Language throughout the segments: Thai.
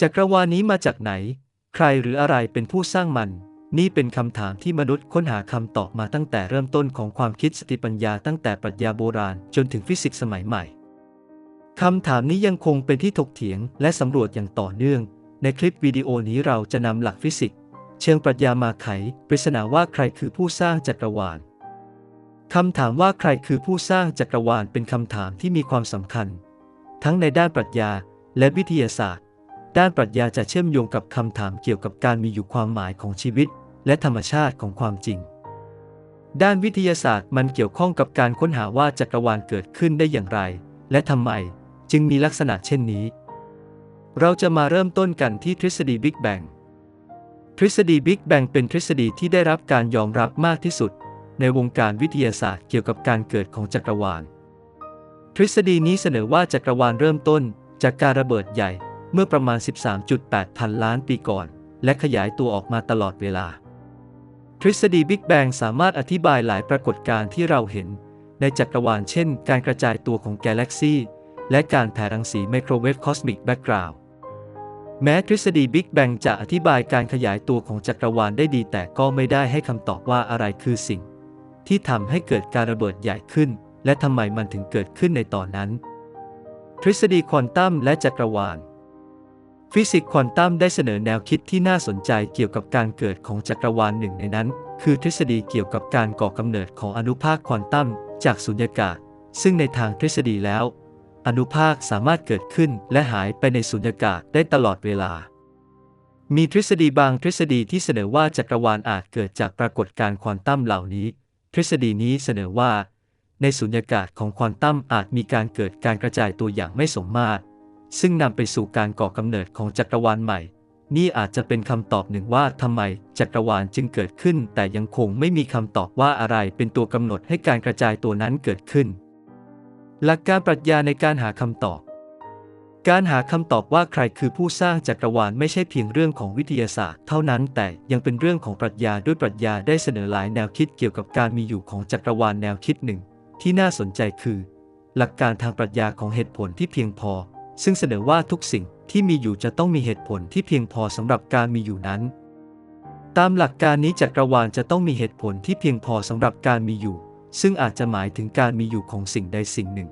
จักรวาลนี้มาจากไหน ใครหรืออะไรเป็นผู้สร้างมัน นี่เป็นคำถามที่มนุษย์ค้นหาคำตอบมาตั้งแต่เริ่มต้นของความคิดสติปัญญาตั้งแต่ปรัชญาโบราณจนถึงฟิสิกส์สมัยใหม่คำถามนี้ยังคงเป็นที่ถกเถียงและสำรวจอย่างต่อเนื่อง ในคลิปวิดีโอนี้เราจะนำหลักฟิสิกส์เชิงปรัชญามาไขปริศนาว่าใครคือผู้สร้างจักรวาลคำถามว่าใครคือผู้สร้างจักรวาลเป็นคำถามที่มีความสำคัญ ทั้งในด้านปรัชญาและวิทยาศาสตร์ ด้านปรัชญาจะเชื่อมโยงกับคำถามเกี่ยวกับการมีอยู่ความหมายของชีวิต และธรรมชาติของความจริง ด้านวิทยาศาสตร์มันเกี่ยวข้องกับการค้นหาว่าจักรวาลเกิดขึ้นได้อย่างไร และทำไมจึงมีลักษณะเช่นนี้ เราจะมาเริ่มต้นกันที่ทฤษฎีบิ๊กแบงทฤษฎีบิ๊กแบงเป็นทฤษฎีที่ได้รับการยอมรับมากที่สุด ในวงการวิทยาศาสตร์เกี่ยวกับการเกิดของจักรวาล ทฤษฎีนี้เสนอว่าจักรวาลเริ่มต้นจากการระเบิดใหญ่ เมื่อประมาณ 13.8 พันล้านปีก่อน และขยายตัวออกมาตลอดเวลา ทฤษฎีบิ๊กแบงสามารถอธิบายหลายปรากฏการณ์ที่เราเห็น ในจักรวาลเช่น การกระจายตัวของกาแล็กซีและการแผ่รังสีไมโครเวฟคอสมิกแบ็กกราวด์แม้ทฤษฎีบิ๊กแบงจะอธิบายการขยายตัวของจักรวาลได้ดี แต่ก็ไม่ได้ให้คำตอบว่าอะไรคือสิ่ง ที่ทำให้เกิดการระเบิดใหญ่ขึ้น และทำไมมันถึงเกิดขึ้นในตอนนั้น ทฤษฎีควอนตัมและจักรวาล ฟิสิกส์ควอนตัมได้เสนอแนวคิดที่น่าสนใจเกี่ยวกับการเกิดของจักรวาลหนึ่งในนั้น คือทฤษฎีเกี่ยวกับการก่อกำเนิดของอนุภาคควอนตัมจากสุญญากาศ ซึ่งในทางทฤษฎีแล้ว อนุภาคสามารถเกิดขึ้นและหายไปในสุญญากาศได้ตลอดเวลา มีทฤษฎีบางทฤษฎีที่เสนอว่าจักรวาลอาจเกิดจากปรากฏการ์ควอนตัมเหล่านี้ ทฤษฎีนี้เสนอว่า ในสุญญากาศของควอนตัมอาจมีการเกิดการกระจายตัวอย่างไม่สมมาตร ซึ่งนำไปสู่การก่อกำเนิดของจักรวาลใหม่ นี่อาจจะเป็นคำตอบหนึ่งว่าทำไมจักรวาลจึงเกิดขึ้น แต่ยังคงไม่มีคำตอบว่าอะไรเป็นตัวกำหนดให้การกระจายตัวนั้นเกิดขึ้น หลักการปรัชญาในการหาคำตอบการหาคำตอบว่าใครคือผู้สร้างจักรวาลไม่ใช่เพียงเรื่องของวิทยาศาสตร์ เท่านั้นแต่ยังเป็นเรื่องของปรัชญาด้วยปรัชญาได้เสนอหลายแนวคิดเกี่ยวกับการมีอยู่ของจักรวาลแนวคิดหนึ่ง ที่น่าสนใจคือ หลักการทางปรัชญาของเหตุผลที่เพียงพอ ซึ่งเสนอว่าทุกสิ่งที่มีอยู่จะต้องมีเหตุผลที่เพียงพอสำหรับการมีอยู่นั้น ตามหลักการนี้จักรวาลจะต้องมีเหตุผลที่เพียงพอสำหรับการมีอยู่ ซึ่งอาจจะหมายถึงการมีอยู่ของสิ่งใดสิ่งหนึ่ง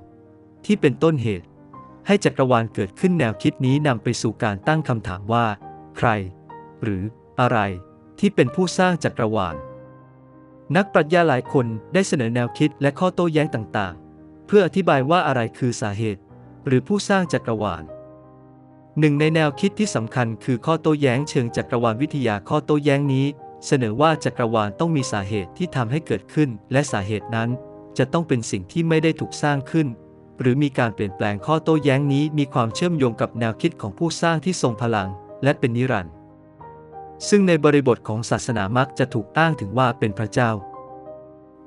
ที่เป็นต้นเหตุ ให้จักรวาลเกิดขึ้นแนวคิดนี้นำไปสู่การตั้งคำถามว่า ใคร หรืออะไร ที่เป็นผู้สร้างจักรวาล นักปรัชญาหลายคนได้เสนอแนวคิดและข้อโต้แย้งต่างๆ เพื่ออธิบายว่าอะไรคือสาเหตุ หรือผู้สร้างจักรวาล หนึ่งในแนวคิดที่สำคัญคือข้อโต้แย้งเชิงจักรวาลวิทยาข้อโต้แย้งนี้ เสนอว่าจักรวาลต้องมีสาเหตุที่ทำให้เกิดขึ้น และสาเหตุนั้น จะต้องเป็นสิ่งที่ไม่ได้ถูกสร้างขึ้น หรือมีการเปลี่ยนแปลงข้อโต้แย้งนี้ มีความเชื่อมโยงกับแนวคิดของผู้สร้างที่ทรงพลัง และเป็นนิรันดร์ซึ่งในบริบทของศาสนามักจะถูกอ้างถึงว่าเป็นพระเจ้า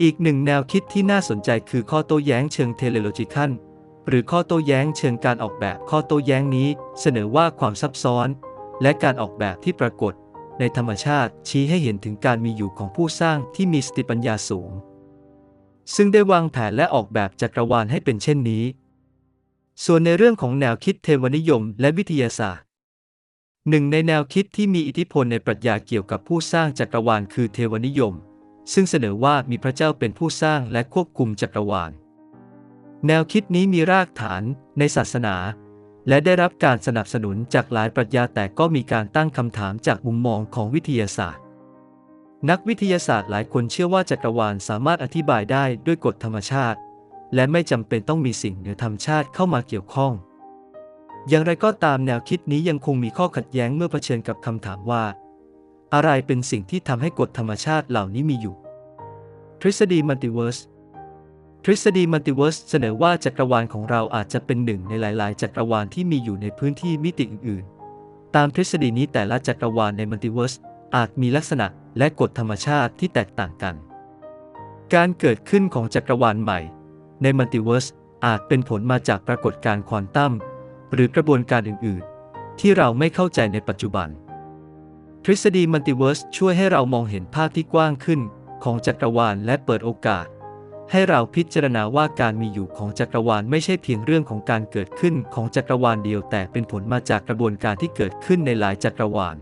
อีกหนึ่งแนวคิดที่น่าสนใจคือข้อโต้แย้งเชิงเทเลโลจิคัล หรือข้อโต้แย้งเชิงการออกแบบข้อโต้แย้งนี้ เสนอว่าความซับซ้อน และการออกแบบที่ปรากฏ ในธรรมชาติชี้ให้เห็นถึงการมีอยู่ของผู้สร้างที่มีสติปัญญาสูง ซึ่งได้วางแผนและออกแบบจักรวาลให้เป็นเช่นนี้ ส่วนในเรื่องของแนวคิดเทวนิยมและวิทยาศาสตร์หนึ่งในแนวคิดที่มีอิทธิพลในปรัชญาเกี่ยวกับผู้สร้างจักรวาลคือเทวนิยม ซึ่งเสนอว่ามีพระเจ้าเป็นผู้สร้างและควบคุมจักรวาล แนวคิดนี้มีรากฐานในศาสนา และได้รับการสนับสนุนจากหลายปรัชญาแต่ก็มีการตั้งคำถามจากมุมมองของวิทยาศาสตร์ นักวิทยาศาสตร์หลายคนเชื่อว่าจักรวาลสามารถอธิบายได้ด้วยกฎธรรมชาติ และไม่จำเป็นต้องมีสิ่งเหนือธรรมชาติเข้ามาเกี่ยวข้อง อย่างไรก็ตามแนวคิดนี้ยังคงมีข้อขัดแย้งเมื่อเผชิญกับคำถามว่า อะไรเป็นสิ่งที่ทำให้กฎธรรมชาติเหล่านี้มีอยู่ ทฤษฎีมัลติเวิร์ส ทฤษฎีมัลติเวิร์สเสนอว่าจักรวาลของเราอาจจะเป็นหนึ่งในหลาย ๆ จักรวาลที่มีอยู่ในพื้นที่มิติอื่นๆ ตามทฤษฎีนี้แต่ละจักรวาลในมัลติเวิร์สอาจมีลักษณะและกฎธรรมชาติที่แตกต่างกัน การเกิดขึ้นของจักรวาลใหม่ ในมัลติเวิร์สอาจเป็นผลมาจากปรากฏการณ์ควอนตัมหรือกระบวนการอื่น ๆ ที่เราไม่เข้าใจในปัจจุบัน ทฤษฎีมัลติเวิร์สช่วยให้เรามองเห็นภาพที่กว้างขึ้นของจักรวาลและเปิดโอกาส ให้เราพิจารณาว่าการมีอยู่ของจักรวาลไม่ใช่เพียงเรื่องของการเกิดขึ้นของจักรวาลเดียวแต่เป็นผลมาจากกระบวนการที่เกิดขึ้นในหลายจักรวาล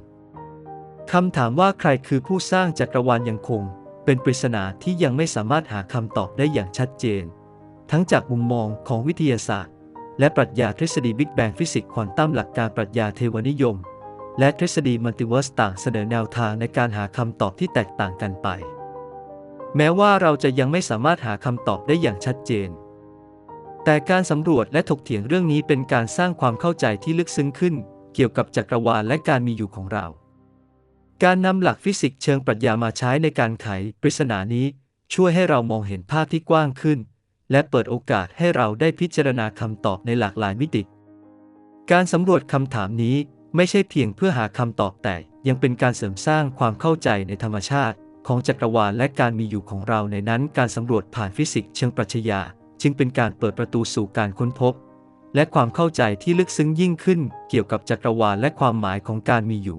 คำถามว่าใครคือผู้สร้างจักรวาลยังคง เป็นปริศนาที่ยังไม่สามารถหาคำตอบได้อย่างชัดเจน ทั้งจากมุมมองของวิทยาศาสตร์ และปรัชญาทฤษฎีบิ๊กแบงฟิสิกส์ควอนตัมหลักการปรัชญาเทวนิยม และทฤษฎีมัลติเวิร์สต่างเสนอแนวทางในการหาคำตอบที่แตกต่างกันไป แม้ว่าเราจะยังไม่สามารถหาคำตอบได้อย่างชัดเจน แต่การสำรวจและถกเถียงเรื่องนี้เป็นการสร้างความเข้าใจที่ลึกซึ้งขึ้น เกี่ยวกับจักรวาลและการมีอยู่ของเรา การนำหลักฟิสิกส์เชิงปรัชญามาใช้ในการไขปริศนานี้ ช่วยให้เรามองเห็นภาพที่กว้างขึ้น และเปิดโอกาสให้เราได้พิจารณาคำตอบในหลากหลายมิติ การสำรวจคำถามนี้ไม่ใช่เพียงเพื่อหาคำตอบแต่ยังเป็นการเสริมสร้างความเข้าใจในธรรมชาติ ของจักรวาลและการมีอยู่ของเราในนั้นการสำรวจผ่านฟิสิกส์เชิงปรัชญา จึงเป็นการเปิดประตูสู่การค้นพบ และความเข้าใจที่ลึกซึ้งยิ่งขึ้นเกี่ยวกับจักรวาลและความหมายของการมีอยู่